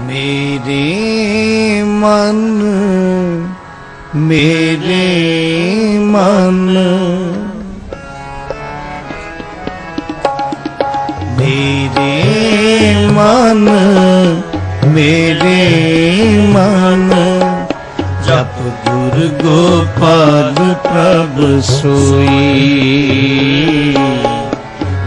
ਮੇਰੇ ਮਨ ਮੇਰੇ ਮਨ। ਮੇਰੇ ਮਨ ਮੇਰੇ ਮਨ। ਜਪ ਗੁਰ ਗੋਪਾਲ ਪ੍ਰਭ ਸੋਈ।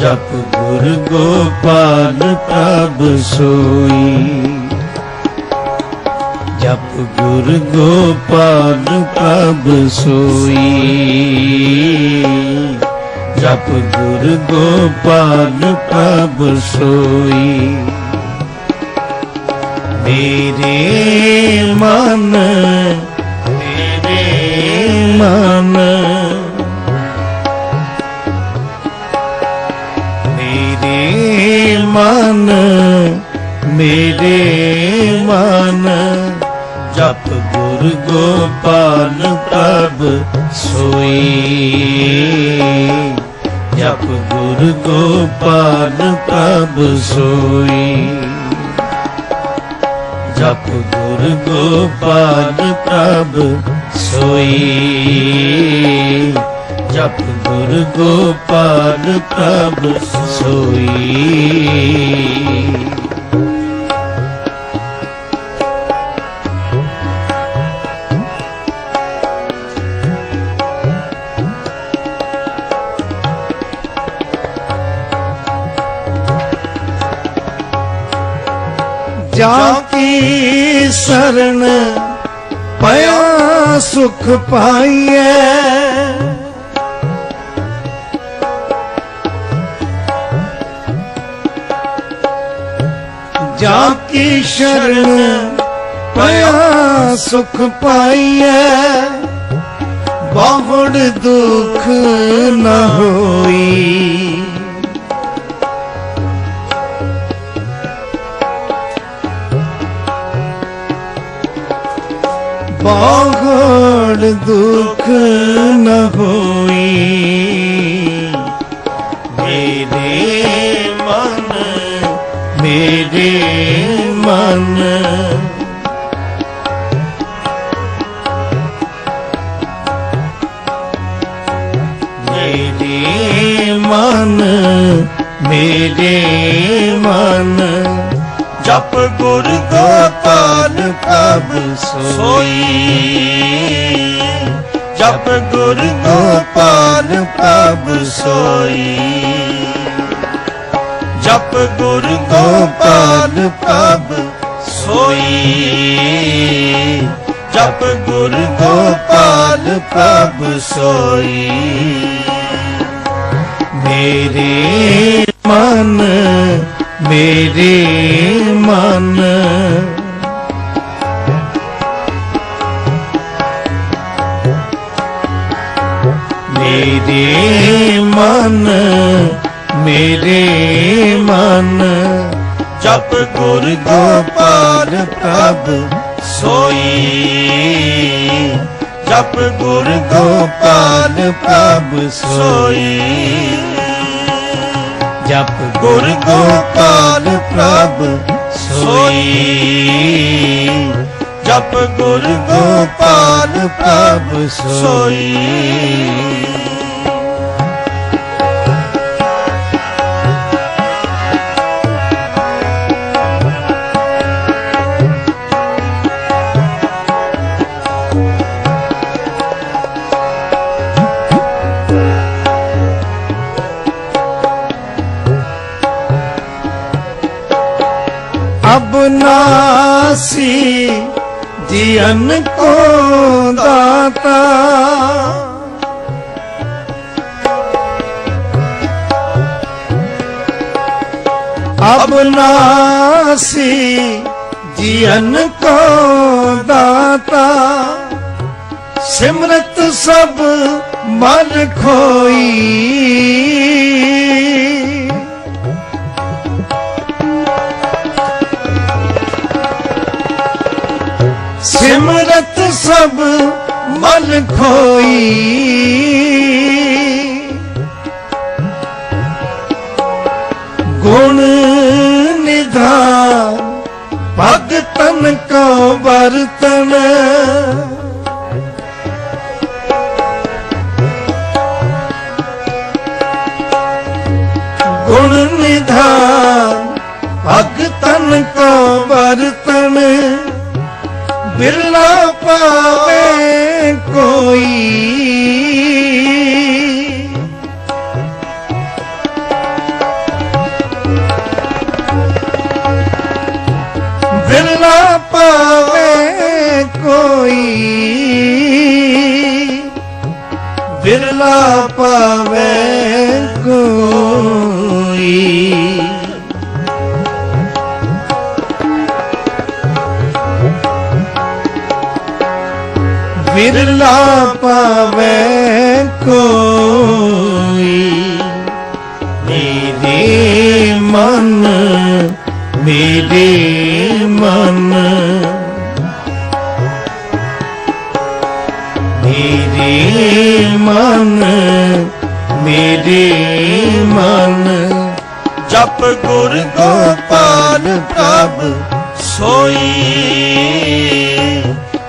ਜਪ ਗੁਰ ਗੋਪਾਲ ਪ੍ਰਭ ਸੋਈ। ਜਪ ਗੁਰ ਗੋਪਾਲ ਪ੍ਰਭ ਸੋਈ। ਜਪ ਗੁਰ ਗੋਪਾਲ ਪ੍ਰਭ ਸੋਈ। ਮੇਰੇ ਮਨ ਮੇਰੇ ਮਨ। ਮੇਰੇ ਮਨ ਮੇਰੇ ਮਨ। ਜਪ ਗੁਰ ਗੋਪਾਲ ਪ੍ਰਭ ਸੋਈ। ਜਪ ਗੁਰ ਗੋਪਾਲ ਪ੍ਰਭ ਸੋਈ। ਜਪ ਗੁਰ ਗੋਪਾਲ ਪ੍ਰਭ ਸੋਈ। ਜਪ ਗੁਰ ਗੋਪਾਲ ਪ੍ਰਭ ਸੋਈ। ਜਾ ਕੀ ਸਰਣ ਪਿਆ ਸੁਖ ਪਾਈਐ? ਜਾ ਕੀ ਸ਼ਰਨ ਪਿਆ ਸੁਖ ਪਾਈਐ? ਬਹੁੜ ਦੁਖ ਨ ਹੋਈ। ਬਹੁੜ ਦੁਖ ਨ ਹੋਈ। ਮੇਰੇ ਮਨ ਮੇਰੇ ਮਨ। ਮੇਰੇ ਮਨ ਮੇਰੇ ਮਨ। ਜਪ ਗੁਰ ਗੋਪਾਲ ਪ੍ਰਭ ਸੋਈ। ਜਪ ਗੁਰ ਗੋਪਾਲ ਪ੍ਰਭ ਸੋਈ। ਜਪ ਗੁਰ ਗੋਪਾਲ ਪ੍ਰਭ ਸੋਈ। ਜਪ ਗੁਰ ਗੋਪਾਲ ਪ੍ਰਭ ਸੋਈ। ਮੇਰੇ ਮਨ ਮੇਰੇ ਮਨ। ਮੇਰੇ ਮਨ ਮੇਰੇ ਮਨ। ਜਪ ਗੁਰ ਗੋਪਾਲ ਪ੍ਰਭ ਸੋਈ। ਜਪ ਗੁਰ ਗੋਪਾਲ ਪ੍ਰਭ ਸੋਈ। ਜਪ ਗੁਰ ਗੋਪਾਲ ਪ੍ਰਭ ਸੋਈ। ਜਪ ਗੁਰ ਗੋਪਾਲ ਪ੍ਰਭ ਸੋਈ। ਜੀਵਨ ਕੋ ਦਾਤਾ। ਅਬ ਨਾਸੀ ਜੀਵਨ ਕੋ ਦਾਤਾ। ਸਿਮਰਤ ਸਭ ਮਨ ਖੋਈ। ਸਿਮਰਤ ਸਭ ਮਨ ਖੋਈ। ਗੁਣ ਨਿਧਾਨ ਭਗਤ ਤਨ ਕੋ ਬਰਤਨ ਬਿਰਲਾ ਪਾਵੇ ਕੋਈ। ਬਿਰਲਾ ਪਾਵੇ ਕੋਈ। ਬਿਰਲਾ ਪਾਵੇ ਕੋਈ। ਬਿਰਲਾ ਪਾਵੇ ਕੋਈ। ਮੇਰੇ ਮਨ ਮੇਰੇ ਮਨ। ਮੇਰੇ ਮਨ ਮੇਰੇ ਮਨ। ਜਪ ਗੁਰ ਗੋਪਾਲ ਪ੍ਰਭ ਸੋਈ।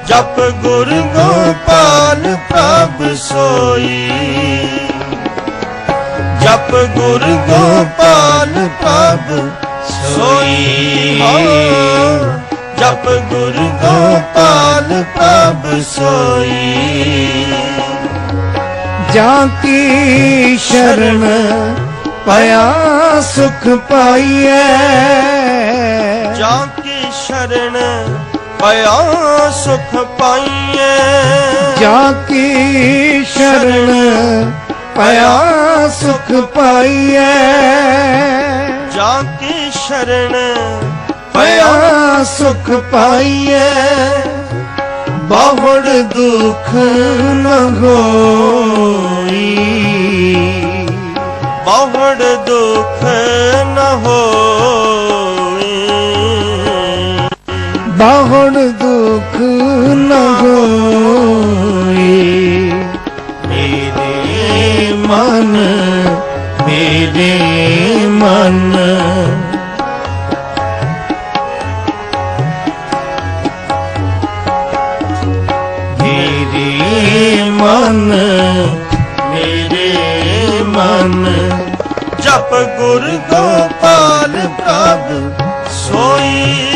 ਜਪ ਗੁਰ ਗੋਪਾਲ ਪ੍ਰਭ ਸੋਈ। ਜਪ ਗੁਰ ਗੋਪਾਲ ਪ੍ਰਭ ਸੋਈ। ਜਪ ਗੁਰ ਗੋਪਾਲ ਪ੍ਰਭ ਸੋਈ। ਜਾਂ ਕੀ ਸ਼ਰਨ ਪਿਆ ਸੁਖ ਪਾਈਐ? ਜਾਂ ਕੀ ਸ਼ਰਨ ਪਿਆ ਸੁਖ ਪਾਈਐ। ਜਾਂ ਕੀ ਸ਼ਰਨ ਪਿਆ ਸੁਖ ਪਾਈਐ। ਜਾਂ ਕੀ ਸ਼ਰਨ ਪਿਆ ਸੁਖ ਪਾਈਐ। ਬਹੁੜ ਦੁਖ ਨ ਹੋਈ। ਬਹੁੜ ਦੁਖ ਨ ਹੋਈ। ਨ ਹੋਈ ਮੇਰੇ ਮਨ ਮੇਰੇ ਮਨ। ਮੇਰੇ ਮਨ ਮੇਰੇ ਮਨ। ਜਪ ਗੁਰ ਗੋਪਾਲ ਪ੍ਰਭ ਸੋਈ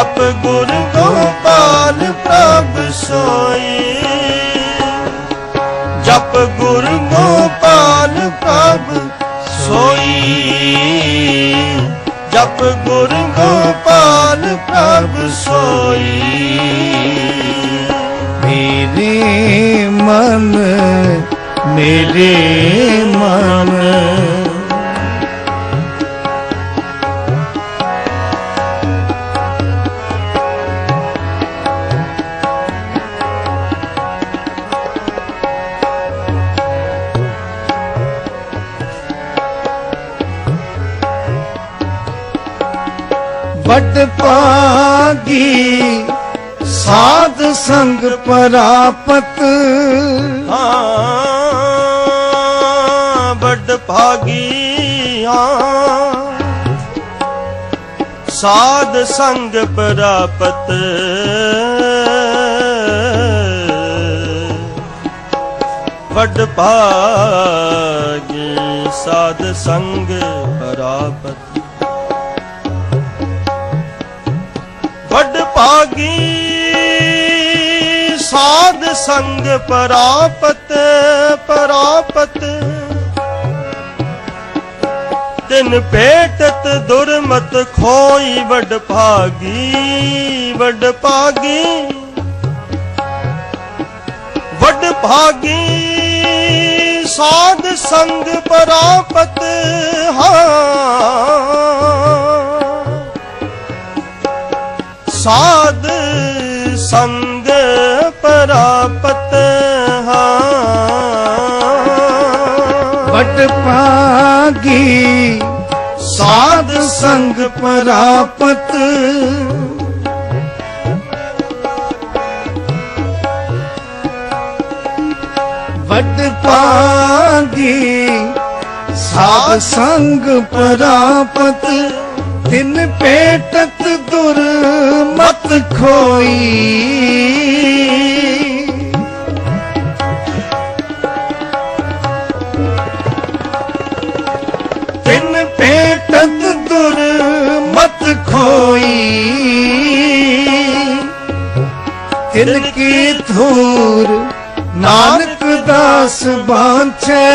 ਜਪ ਗੁਰ ਗੋਪਾਲ ਪ੍ਰਭ ਸੋਈ। ਜਪ ਗੁਰ ਗੋਪਾਲ ਪ੍ਰਭ ਸੋਈ। ਜਪ ਗੁਰ ਗੋਪਾਲ ਪ੍ਰਭ ਸੋਈ। ਮੇਰੇ ਮਨ ਮੇਰੇ ਮਨ। ਵੱਡ ਪਾਗੀ ਸਾਧ ਸੰਗ ਪਰਾਪਤ। ਹਾਂ, ਵੱਡ ਭਾਗੀ, ਹਾਂ। ਸਾਧ ਸੰਗ ਪ੍ਰਾਪਤ। ਵੱਡ ਭਾਗੀ, ਸਾਧ ਸੰਗ ਪ੍ਰਾਪਤ। ਭਾਗੀ ਸਾਧ ਸੰਗ ਪਰਾਪਤ ਪਰਾਪਤ। ਤਿਨ ਭੇਟਤ ਦੁਰਮਤ ਖੋਈ ਵੱਡ ਭਾਗੀ ਵੱਡ ਭਾਗੀ। ਵੱਡ ਭਾਗੀ ਸਾਧ ਸੰਗ ਪਰਾਪਤ, ਹਾਂ। ਸਾਧ ਸੰਗ ਪਰਾਪਤ ਹਾਂ। ਵੱਡ ਪਾਗੀ ਸਾਧ ਸੰਗ ਪਰਾਪਤ। ਵਟ ਪਾਗੀ ਸਾਧ ਸੰਗ ਪਰਾਪਤ। ਤਿੰਨ ਭੇਟਤ ਦੁਰ ਮਤ ਖੋਈ। ਤਿੰਨ ਭੇਟਤ ਦੁਰ ਮਤ ਖੋਈ। ਤਿਨ ਕੀ ਧੂਰ ਨਾਨਕ ਦਾਸ ਬਾਂਛੈ।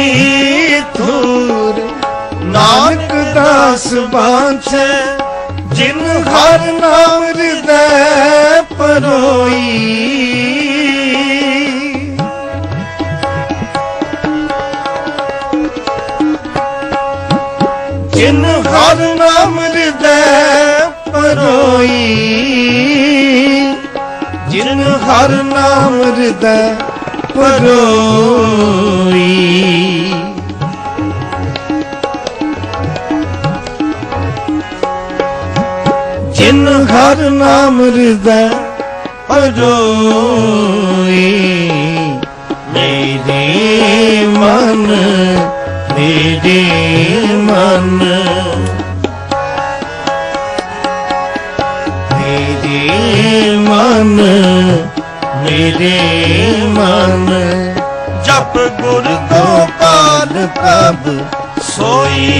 ਕੀ ਧੂਰ। ਨਾਨਕ ਦਾਸ ਬਾਂਛੈ ਜਿਨ ਹਰ ਨਾਮ ਹਿਰਦੈ ਪਰੋਈ। ਜਿਨ ਹਰ ਨਾਮ ਹਿਰਦੈ ਪਰੋਈ। ਜਿਨ ਹਰ ਨਾਮ ਹਿਰਦੈ ਪਰੋਈ ਜਿਨ ਹਰ ਨਾਮ ਹਿਰਦੈ ਪਰੋਈ ਮੇਰੇ ਮਨ ਮੇਰੇ ਮਨ। ਮੇਰੇ ਮਨ ਮੇਰੇ ਮਨ ਜਪ ਗੁਰ ਗੋਪਾਲ ਪ੍ਰਭ ਸੋਈ।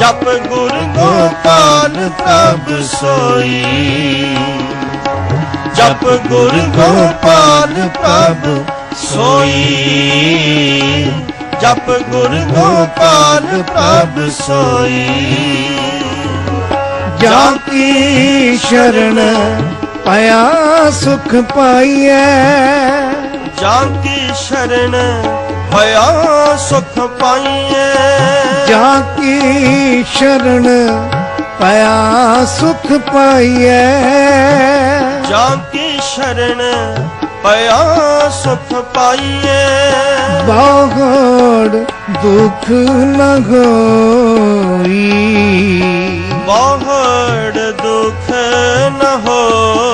ਜਪ ਗੁਰ ਗੋਪਾਲ ਪ੍ਰਭ ਸੋਈ। ਜਪ ਗੁਰ ਗੋਪਾਲ ਪ੍ਰਭ ਸੋਈ। ਜਪ ਗੁਰ ਗੋਪਾਲ ਪ੍ਰਭ ਸੋਈ। ਜਾਂ ਕੀ ਸ਼ਰਨ ਪਿਆ ਸੁਖ ਪਾਈਐ। ਜਾਂ ਕੀ ਸ਼ਰਨ ਭਇਆ ਸੁਖ ਪਾਈਐ। ਜਾਂ ਕੀ ਸ਼ਰਨ ਪਿਆ ਸੁਖ ਪਾਈਐ। ਜਾਂ ਕੀ ਸ਼ਰਨ ਭਇਆ ਸੁਖ ਪਾਈਐ। ਬਾਹੜ ਦੁਖ ਨ ਹੋਈ। ਬਾਹੜ ਦੁਖ ਨ ਹੋਈ।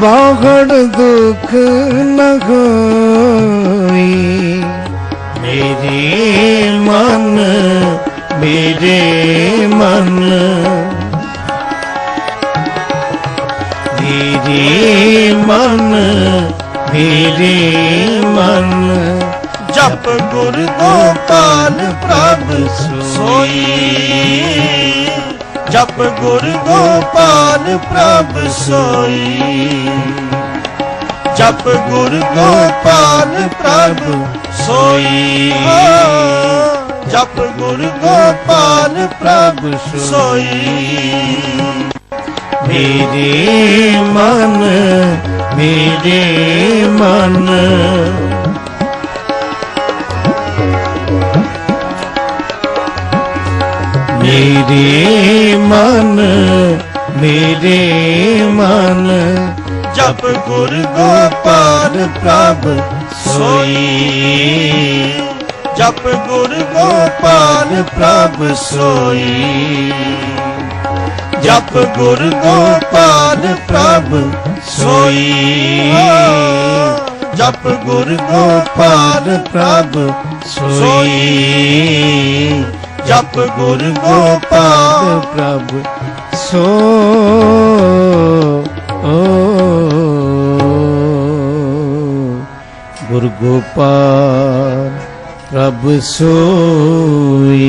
ਬਾਹੜ ਦੁਖ ਨ ਹੋਈ। ਮੇਰੇ ਮਨ ਮੇਰੇ ਮਨ। ਮੇਰੇ ਮਨ ਮੇਰੇ ਮਨ। ਜਪ ਗੁਰ ਗੋਪਾਲ ਪ੍ਰਭ ਸੋਈ। ਜਪ ਗੁਰ ਗੋਪਾਲ ਪ੍ਰਭ ਸੋਈ। ਜਪ ਗੁਰ ਗੋਪਾਲ ਪ੍ਰਭ ਸੋਈ। ਜਪ ਗੁਰ ਗੋਪਾਲ ਪ੍ਰਭ ਸੋਈ। ਮੇਰੇ ਮਨ ਮੇਰੇ ਮਨ। ਮੇਰੇ ਮਨ, ਮੇਰੇ ਮਨ। ਜਪ ਗੁਰ ਗੋਪਾਲ ਪ੍ਰਭ ਸੋਈ। ਜਪ ਗੁਰ ਗੋਪਾਲ ਪ੍ਰਭ ਸੋਈ। ਜਪ ਗੁਰ ਗੋਪਾਲ ਪ੍ਰਭ ਸੋਈ। ਜਪ ਗੁਰ ਗੋਪਾਲ ਪ੍ਰਭ ਸੋਈ। ਜਪ ਗੁਰ ਗੋਪਾਲ। ਪ੍ਰਭ ਸੋ ਗੁਰ ਗੋਪਾਲ ਪ੍ਰਭ ਸੋਈ।